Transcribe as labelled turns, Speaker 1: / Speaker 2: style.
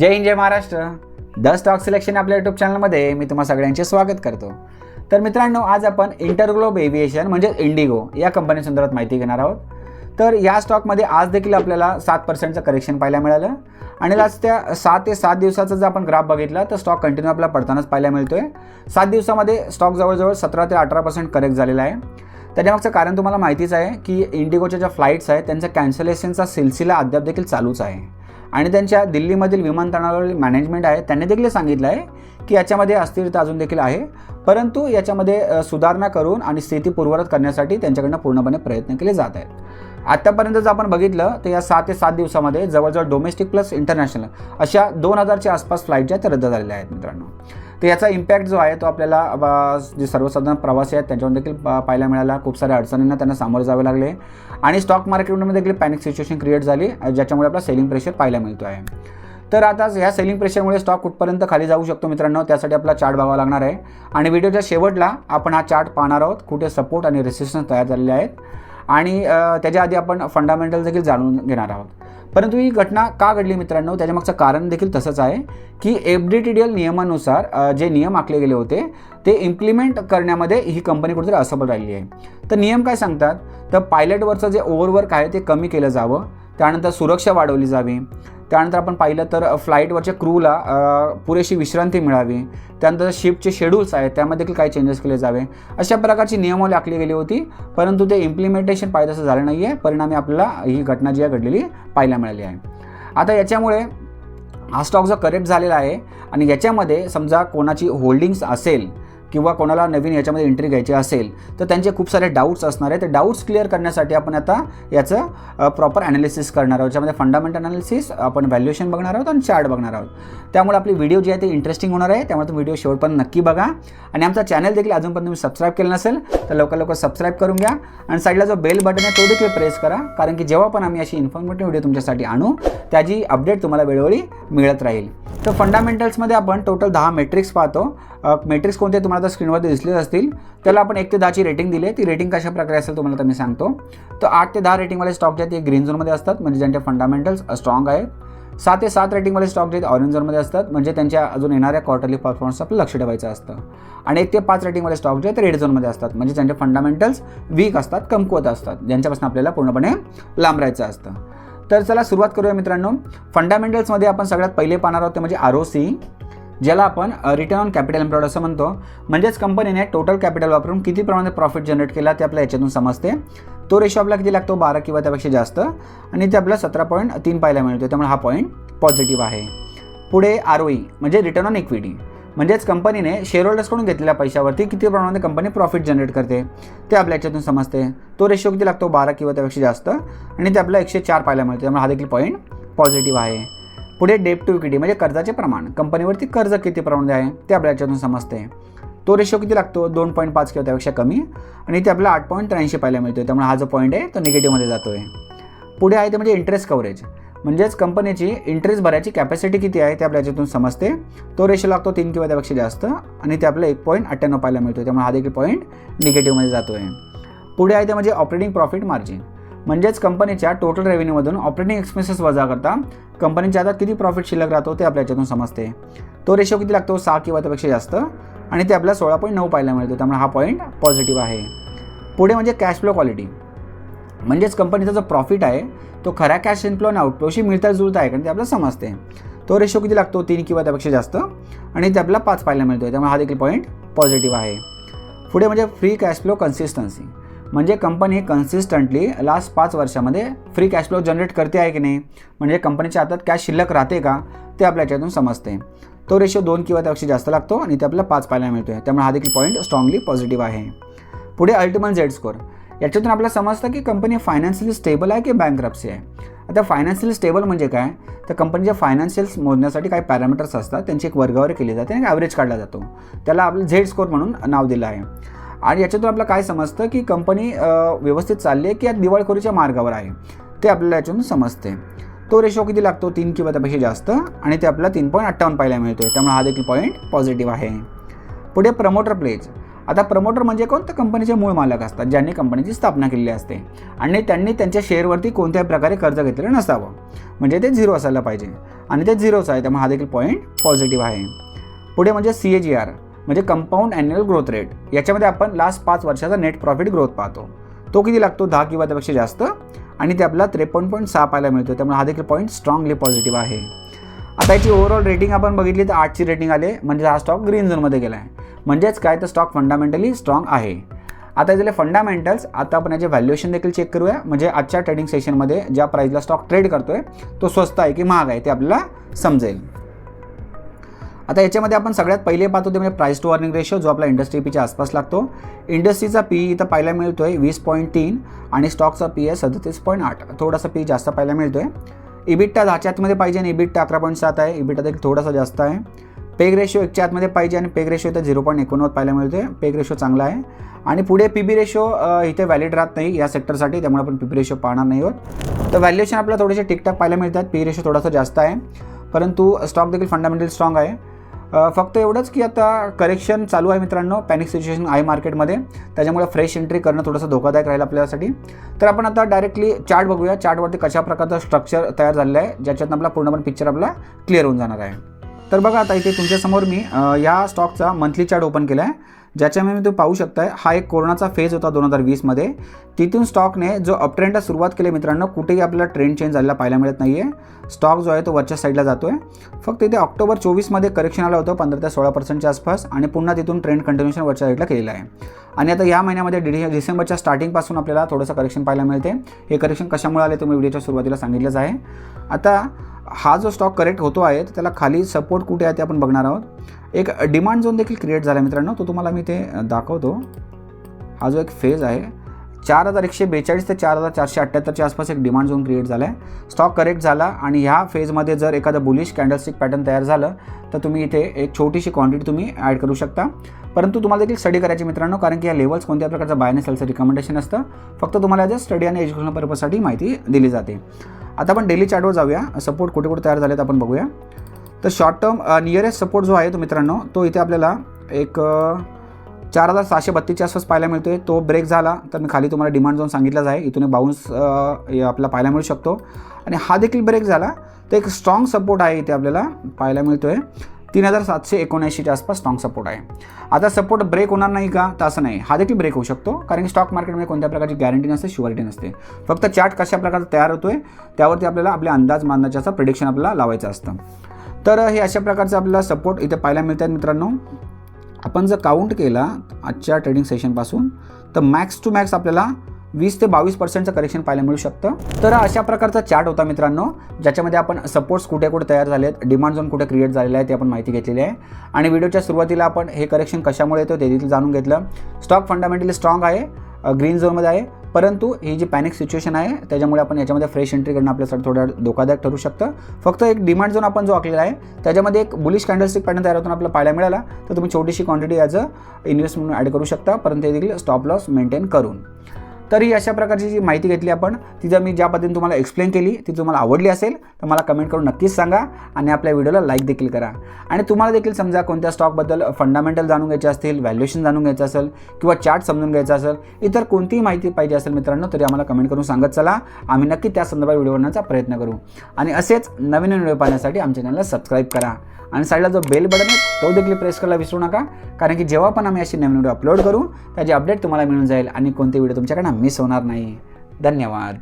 Speaker 1: जय हिंद जय Maharashtra. The stock selection आपल्या YouTube चॅनलमध्ये मी तुम्हा सगळ्यांचे स्वागत करतो. तर मित्रांनो आज आपण इंटरग्लोब एव्हिएशन म्हणजे इंडिगो या कंपनी संदर्भात माहिती घेणार आहोत. तर या स्टॉकमध्ये आज देखील आपल्याला सात पर्सेंटचं करेक्शन पाहायला मिळालं. आणि लास्ट त्या सात ते सात दिवसाचा जर आपण ग्राफ बघितला तर स्टॉक कंटिन्यू आपल्याला पडतानाच पाहायला मिळतो आहे सात दिवसामध्ये स्टॉक जवळजवळ सतरा ते अठरा पर्सेंट करेक्ट झालेला आहे. त्याच्यामागचं कारण तुम्हाला माहितीच आहे की इंडिगोच्या ज्या फ्लाईट्स आहेत त्यांचा कॅन्सलेशनचा सिलसिला अद्याप देखील चालूच आहे. आणि त्यांच्या दिल्लीमधील विमानतळावरील मॅनेजमेंट आहे. त्यांनी देखील सांगितलं आहे की याच्यामध्ये अस्थिरता अजून देखील आहे. परंतु याच्यामध्ये सुधारणा करून आणि स्थिती पूर्ववत करण्यासाठी त्यांच्याकडनं पूर्णपणे प्रयत्न केले जात आहेत. आत्तापर्यंत जर आपण बघितलं तर या सात ते सात दिवसामध्ये जवळजवळ डोमेस्टिक प्लस इंटरनॅशनल अशा दोन हजारच्या आसपास फ्लाईट ज्या आहेत त्या रद्द झालेल्या आहेत मित्रांनो. तर याचा इम्पॅक्ट जो आहे तो आपल्याला जे सर्वसाधारण प्रवासी आहेत त्यांच्यावर देखील पाहायला मिळाला. खूप साऱ्या अडचणींना त्यांना सामोरे जावे लागले. आणि स्टॉक मार्केटमध्ये देखील पॅनिक सिच्युएशन क्रिएट झाली ज्याच्यामुळे आपला सेलिंग प्रेशर पाहायला मिळतो आहे. तर आता ह्या सेलिंग प्रेशरमुळे स्टॉक कुठपर्यंत खाली जाऊ शकतो मित्रांनो? त्यासाठी आपला चार्ट बघावा लागणार आहे. आणि व्हिडिओच्या शेवटला आपण हा चार्ट पाहणार आहोत. कुठे सपोर्ट आणि रेसिस्टन्स तयार झालेले आहेत. आणि त्याच्या आधी आपण फंडामेंटल देखील जाणून घेणार आहोत. परंतु ही घटना का घडली मित्रांनो? त्याच्यामागचं कारण देखील तसंच आहे की F D T D L नियमानुसार जे नियम आखले गेले होते ते इम्प्लिमेंट करण्यामध्ये ही कंपनी कुठेतरी असफल राहिली आहे. तर नियम काय सांगतात? तर पायलटवरचं जे ओव्हरवर्क आहे ते कमी केलं जावं. त्यानंतर सुरक्षा वाढवली जावी. त्यानंतर आपण पाहिलं तर फ्लाईटवरच्या क्रूला पुरेशी विश्रांती मिळावी. त्यानंतर शिपचे शेड्यूल्स आहेत त्यामध्ये देखील काही चेंजेस केले जावे. अशा प्रकारची नियमावली आखली गेली होती परंतु ते इम्प्लिमेंटेशन पाहिजे असं झालं नाही आहे परिणामी आपल्याला ही घटना जी आहे घडलेली पाहायला मिळाली आहे. आता याच्यामुळे हा स्टॉक जो करेक्ट झालेला आहे आणि याच्यामध्ये समजा कोणाची होल्डिंग्स असेल किंवा कोणाला नवीन याच्यामध्ये एंट्री घ्यायची असेल तर त्यांचे खूप सारे डाऊट्स असणार आहे ते डाऊट्स क्लिअर करण्यासाठी आपण आता याचं प्रॉपर ॲनालिसिस करणार आहोत ज्यामध्ये फंडामेंटल ॲनालिसिस आपण व्हॅल्युएशन बघणार आहोत आणि चार्ट बघणार आहोत. त्यामुळे आपली व्हिडिओ जी आहे ते इंटरेस्टिंग होणार आहे. त्यामुळे तुम्ही व्हिडिओ शेवटपर्यंत नक्की बघा. आणि आमचा चॅनल देखील अजूनपर्यंत तुम्ही सबस्क्राईब केलं नसेल तर लवकर लवकर सबस्क्राईब करून घ्या. आणि साईडला जो बेल बटन आहे तो देखील प्रेस करा. कारण की जेव्हा पण आम्ही अशी इन्फॉर्मेटिव्ह व्हिडिओ तुमच्यासाठी आणू त्याची अपडेट तुम्हाला वेळोवेळी मिळत राहील. तर फंडामेंटल्समध्ये आपण टोटल दहा मेट्रिक्स पाहतो. मेट्रिक्स कोणते तुम्हाला आता स्क्रीनवरती दिसलेच असतील त्याला आपण एक ते दहाची रेटिंग दिली आहे. ती रेटिंग कशा प्रकारे असेल तुम्हाला तर मी सांगतो. तर आठ ते दहा रेटिंगवाले स्टॉक जे आहेत ते ग्रीन झोनमध्ये असतात म्हणजे ज्यांचे फंडामेंटल्स स्ट्रॉंग आहेत. सात ते सात रेटिंगवाले स्टॉक जे आहेत ऑरेंज झोनमध्ये असतात म्हणजे त्यांच्या अजून येणाऱ्या क्वार्टरली परफॉर्मन्स आपलं लक्ष ठेवायचं असतं. आणि एक ते पाच रेटिंगवाले स्टॉक जे आहेत ते रेड झोनमध्ये असतात म्हणजे ज्यांचे फंडामेंटल्स वीक असतात कमकुवत असतात ज्यांच्यापासून आपल्याला पूर्णपणे लांब राहायचं असतं. तर चला सुरुवात करूया मित्रांनो. फंडामेंटल्समध्ये आपण सगळ्यात पहिले पाहणार आहोत ते म्हणजे आर ओ सी ज्याला आपण रिटर्न ऑन कॅपिटल एम्प्लॉयड असं म्हणतो. म्हणजेच कंपनीने टोटल कॅपिटल वापरून किती प्रमाणात प्रॉफिट जनरेट केला ते आपल्या याच्यातून समजते. तो रेशो आपला किती लागतो? बारा किंवा त्यापेक्षा जास्त. आणि ते आपल्याला सतरा पॉईंट तीन पाहायला मिळतो. त्यामुळे हा पॉईंट पॉझिटिव्ह आहे. पुढे आर ओई म्हणजे रिटर्न ऑन इक्विटी म्हणजेच कंपनीने शेअरहोल्डर्सकडून घेतलेल्या पैशावरती किती प्रमाणात कंपनी प्रॉफिट जनरेट करते ते आपल्या याच्यातून समजते. तो रेशो किती लागतो? बारा किंवा त्यापेक्षा जास्त. आणि ते आपल्याला एकशे चार पाहायला मिळते. त्यामुळे हा देखील पॉईंट पॉझिटिव्ह आहे. पुढे डेप टू इक्विटी म्हणजे कर्जाचे प्रमाण. कंपनीवरती कर्ज किती प्रमाणात आहे ते आपल्या याच्यातून समजते. तो रेशो किती लागतो? दोन पॉईंट पाच किंवा त्यापेक्षा कमी. आणि ते आपल्याला आठ पॉईंट त्र्याऐंशी पाहायला मिळतो त्यामुळे हा जो पॉईंट आहे तो निगेटिव्हमध्ये जातो आहे पुढे आहे ते म्हणजे इंटरेस्ट कव्हरेज म्हणजेच कंपनीची इंटरेस्ट भरायची कॅपॅसिटी किती आहे ते आपल्या याच्यातून समजते. तो रेशो लागतो तीन किंवा त्यापेक्षा जास्त. आणि ते आपल्याला एक पॉईंट अठ्ठ्याण्णव पाहायला मिळतो त्यामुळे हा देखील पॉईंट निगेटिव्हमध्ये जातो आहे पुढे आहे ते म्हणजे ऑपरेटिंग प्रॉफिट मार्जिन म्हणजेच कंपनीच्या टोटल रेव्हेन्यूमधून ऑपरेटिंग एक्सपेन्सेस वजा करता कंपनीच्या हातात किती प्रॉफिट शिल्लक राहतो ते आपल्या याच्यातून समजते. तो रेशो किती लागतो? सहा किंवा त्यापेक्षा जास्त. आणि ते आपल्याला सोळा पॉईंट नऊ पाहायला मिळतो. त्यामुळे हा पॉईंट पॉझिटिव्ह आहे. पुढे म्हणजे कॅश फ्लो क्वालिटी म्हणजेच कंपनीचा जो प्रॉफिट आहे तो खऱ्या कॅश इनफ्लो आणि आउटफ्लोशी मिळता जुळता आहे कारण ते आपल्याला समजते. तो रेशो किती लागतो? तीन किंवा त्यापेक्षा जास्त. आणि ते आपल्याला पाच पाहायला मिळतो त्यामुळे हा देखील पॉईंट पॉझिटिव्ह आहे. पुढे म्हणजे फ्री कॅश फ्लो कन्सिस्टन्सी म्हणजे कंपनी कन्सिस्टंटली लास्ट पाच वर्षामध्ये फ्री कॅश फ्लो जनरेट करते आहे की नाही? म्हणजे कंपनीच्या हातात कॅश शिल्लक राहते का? ते आपल्या याच्यातून समजते. तो रेशो दोन किंवा त्यापेक्षा जास्त लागतो आणि ते आपल्याला पाच पाहायला मिळतो आहे त्यामुळे हा देखील पॉईंट स्ट्रॉंगली पॉझिटिव्ह आहे. पुढे अल्टिमल झेड स्कोर याच्यातून आपल्याला समजतं की कंपनी फायनान्शियली स्टेबल आहे की बँक्रप्सी आहे? आता फायनान्शियली स्टेबल म्हणजे काय? तर कंपनीच्या फायनान्शियल्स मोजण्यासाठी काही पॅरामीटर्स असतात. त्यांची एक वर्गावर केली जाते आणि ॲव्हरेज काढला जातो. त्याला आपलं झेड स्कोर म्हणून नाव दिलं आहे. आणि याच्यातून आपलं काय समजतं की कंपनी व्यवस्थित चालली आहे की या दिवाळखोरीच्या मार्गावर आहे? ते आपल्याला याच्यातून समजते. तो रेशो किती लागतो? तीन किंवा त्यापेक्षा जास्त. आणि ते आपल्याला तीन पॉईंट अठ्ठावन्न पाहायला मिळतो त्यामुळे हा देखील पॉईंट पॉझिटिव्ह आहे. पुढे प्रमोटर प्लेज आता प्रमोटर म्हणजे कोण? तर कंपनीचे मूळ मालक असतात ज्यांनी कंपनीची स्थापना केलेली असते. आणि त्यांनी त्यांच्या शेअरवरती कोणत्याही प्रकारे कर्ज घेतलेलं नसावं. म्हणजे ते झिरो असायला पाहिजे. आणि ते झिरोच आहे त्यामुळे हा देखील पॉईंट पॉझिटिव्ह आहे. पुढे म्हणजे सी ए जी आर म्हणजे कंपाऊंड ॲन्युअल ग्रोथ रेट याच्यामध्ये आपण लास्ट पाच वर्षाचा नेट प्रॉफिट ग्रोथ पाहतो. तो किती लागतो? दहा किंवा त्यापेक्षा जास्त. आणि ते आपल्याला त्रेपन्न पॉईंट सहा पाहायला मिळतो त्यामुळे हा देखील पॉईंट स्ट्रॉंगली पॉझिटिव्ह आहे. आता याची ओव्हरऑल रेटिंग आपण बघितली तर आठची रेटिंग आले. म्हणजे हा स्टॉक ग्रीन झोनमध्ये गेला आहे म्हणजेच काय? तर स्टॉक फंडामेंटली स्ट्रॉंग आहे. आता याचे फंडामेंटल्स आता आपण याचे व्हॅल्युएशन देखील चेक करूया. म्हणजे आजच्या ट्रेडिंग सेशनमध्ये ज्या प्राईजला स्टॉक ट्रेड करतोय तो स्वस्त आहे की महाग आहे ते आपल्याला समजेल. आता याच्यामध्ये आपण सगळ्यात पहिले पाहतो ते म्हणजे प्राईस टू अर्निंग रेशो जो आपला इंडस्ट्री पीच्या आसपास लागतो. इंडस्ट्रीचा पी इथं पाहायला मिळतो आहे वीस पॉईंट तीन आणि स्टॉकचा पी आहे सदतीस पॉईंट आठ. थोडासा पी जास्त पाहायला मिळतो आहे इबिट्टा दहाच्या आतमध्ये पाहिजे आणि इबिट्टा अकरा पॉईंट सात आहे. इबिट्टा देखील थोडासा जास्त आहे. पेग रेशो एकच्या आतमध्ये पाहिजे आणि पेग रेशो इथं झिरो पॉईंट एकोणनव्वद पाहायला मिळते पेग रेशो चांगला आहे. आणि पुढे पी बी रेशो इथे व्हॅलिड राहत नाही या सेक्टरसाठी त्यामुळे आपण पी बी रेशो पाहणार नाही आहोत. तर व्हॅल्युएशन आपल्याला थोडेसे टिकटाक पाहायला मिळतात. पी रेशो थोडासा जास्त आहे. परंतु स्टॉक देखील फंडामेंटल स्ट्रॉंग आहे. फक्त एवढंच की आता करेक्शन चालू आहे मित्रांनो पॅनिक सिच्युएशन आहे मार्केटमध्ये त्याच्यामुळे फ्रेश एंट्री करणं थोडंसं धोकादायक राहील आपल्यासाठी. तर आपण आता डायरेक्टली चार्ट बघूया. चार्टवरती कशा प्रकारचं स्ट्रक्चर तयार झालेलं आहे ज्याच्यातून आपला पूर्णपणे पिक्चर आपला क्लिअर होऊन जाणार आहे. तर बघा आता इथे तुमच्यासमोर मी या स्टॉकचा मंथली चार्ट ओपन केला आहे ज्याच्यामध्ये तुम्ही पाहू शकताय हा एक कोरोनाचा फेज होता दोन हजार वीसमध्ये. तिथून स्टॉकने जो अपट्रेंडला सुरुवात केली मित्रांनो कुठेही आपल्याला ट्रेंड चेंज झालेला पाहायला मिळत नाही आहे स्टॉक जो आहे तो वरच्या साईडला जातो आहे फक्त इथे ऑक्टोबर चोवीसमध्ये करेक्शन आलं होतं पंधरा ते सोळा पर्सेंटच्या आसपास आणि पुन्हा तिथून ट्रेंड कंटिन्युएशन वरच्या साईडला केलेला आहे. आणि आता या महिन्यामध्ये डि डिसेंबरच्या स्टार्टिंगपासून आपल्याला थोडंसं करेक्शन पाहायला मिळते. हे करेक्शन कशामुळे आले तुम्ही व्हिडिओच्या सुरुवातीला सांगितलंच आहे. आता हा जो स्टॉक करेक्ट होतो आहे तर त्याला खाली सपोर्ट कुठे आहे ते आपण बघणार आहोत. एक डिमांड झोन देखील क्रिएट झाला मित्रांनो तो तुम्हाला मी ते दाखवतो. हा जो एक फेज आहे चार हजार एकशे बेचाळीस ते चार हजार चारशे अठ्ठ्याहत्तरच्या आसपास एक डिमांड झोन क्रिएट झाला आहे. स्टॉक करेक्ट झाला आणि ह्या फेजमध्ये जर एखादं बुलिश कॅन्डलस्टिक पॅटर्न तयार झालं तर तुम्ही इथे एक छोटीशी क्वांटिटी तुम्ही ॲड करू शकता. परंतु तुम्हाला देखील स्टडी करायची मित्रांनो कारण की या लेवल्स कोणत्या प्रकारचं बायने सेलचं रिकमेंडेशन असतं फक्त तुम्हाला जर स्टडी आणि एज्युकेशन पर्पजसाठी माहिती दिली जाते. आता आपण डेली चार्टवर जाऊया. सपोर्ट कुठे कुठे तयार झालेत आपण बघूया. तर शॉर्ट टर्म नियरेस्ट सपोर्ट जो आहे तो मित्रांनो तो इथे आपल्याला एक चार हजार सहाशे बत्तीसच्या आसपास पाहायला मिळतोय. तो ब्रेक झाला तर मी खाली तुम्हाला डिमांड जाऊन सांगितलाच आहे. इथून बाउन्स आपल्याला पाहायला मिळू शकतो. आणि हा देखील ब्रेक झाला तर एक स्ट्रॉंग सपोर्ट आहे इथे आपल्याला पाहायला मिळतोय. तीन हजार सातशे एकोणऐंशीच्या आसपास स्ट्रॉंग सपोर्ट आहे. आता सपोर्ट ब्रेक होणार नाही का? तर असं नाही. हा देखील ब्रेक होऊ शकतो. कारण की स्टॉक मार्केटमध्ये कोणत्या प्रकारची गॅरंटी नसते शुअरिटी नसते. फक्त चार्ट कशा प्रकारचा तयार होतोय त्यावरती आपल्याला आपले अंदाज मांडण्याचं प्रिडिक्शन आपल्याला लावायचं असतं. तर हे अशा प्रकारचं आपल्याला सपोर्ट इथे पाहायला मिळतात मित्रांनो. आपण जर काउंट केला आजच्या ट्रेडिंग सेशनपासून तर मॅक्स टू मॅक्स आपल्याला वीस ते बावीस पर्सेंटचं करेक्शन पाहायला मिळू शकतं. तर अशा प्रकारचा चार्ट होता मित्रांनो ज्याच्यामध्ये आपण सपोर्ट्स कुठे कुठे तयार झालेत डिमांड झोन कुठे क्रिएट झालेला आहे ते आपण माहिती घेतलेली आहे. आणि व्हिडिओच्या सुरुवातीला आपण हे करेक्शन कशामुळे येतं ते देखील जाणून घेतलं. स्टॉक फंडामेंटली स्ट्रॉंग आहे ग्रीन झोनमध्ये आहे परंतु ही जी पॅनिक सिच्युएशन आहे त्याच्यामुळे आपण याच्यामध्ये फ्रेश एंट्री करणं आपल्यासाठी थोडं धोकादायक ठरू शकतं. फक्त एक डिमांड झोन आपण जो आखलेला आहे त्याच्यामध्ये एक बुलिश कॅन्डलस्टिक पॅटर्न तयार होताना आपल्याला पाहायला मिळाला तर तुम्ही छोटीशी quantity as a investment add करू शकता परंतु ते देखील स्टॉप लॉस मेंटेन करून. तर ही अशा प्रकारची जी माहिती घेतली आपण ती जर मी ज्या पद्धतीने तुम्हाला एक्सप्लेन केली ती तुम्हाला आवडली असेल तर मला कमेंट करून नक्कीच सांगा आणि आपल्या व्हिडिओला लाईक देखील करा. आणि तुम्हाला देखील समजा कोणत्या स्टॉकबद्दल फंडामेंटल जाणून घ्यायचे असतील व्हॅल्युएशन जाणून घ्यायचं असेल किंवा चार्ट समजून घ्यायचा असेल इतर कोणतीही माहिती पाहिजे असेल मित्रांनो तरी आम्हाला कमेंट करून सांगत चला. आम्ही नक्की त्या संदर्भात व्हिडिओ बनवण्याचा प्रयत्न करू. आणि असेच नवीन व्हिडिओ पाहण्यासाठी आमच्या चॅनलला सबस्क्राईब करा. आणि साईडला जो बेल बटन आहे तो देखील प्रेस करायला विसरू नका. कारण की जेव्हा पण आम्ही अशी नवीन व्हिडिओ अपलोड करू त्याची अपडेट तुम्हाला मिळून जाईल. आणि कोणते व्हिडिओ तुमच्याकडे मिस होणार नाही. धन्यवाद.